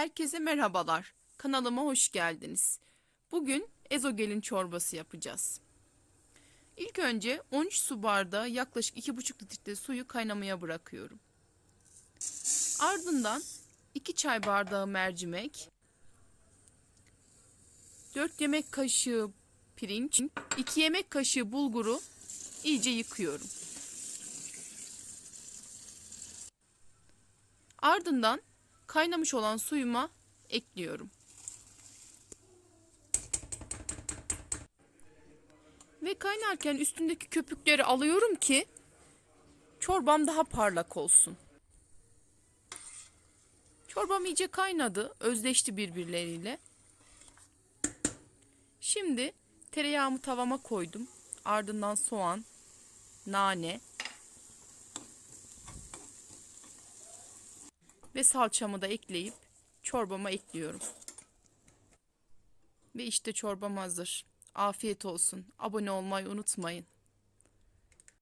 Herkese merhabalar. Kanalıma hoş geldiniz. Bugün ezogelin çorbası yapacağız. İlk önce 13 su bardağı yaklaşık 2,5 litre suyu kaynamaya bırakıyorum. Ardından 2 çay bardağı mercimek, 4 yemek kaşığı pirinç, 2 yemek kaşığı bulguru iyice yıkıyorum. Ardından kaynamış olan suyuma ekliyorum. Ve kaynarken üstündeki köpükleri alıyorum ki çorbam daha parlak olsun. Çorbam iyice kaynadı, özleşti birbirleriyle. Şimdi tereyağımı tavama koydum. Ardından soğan, nane ve salçamı da ekleyip çorbama ekliyorum. Ve işte çorbam hazır. Afiyet olsun. Abone olmayı unutmayın.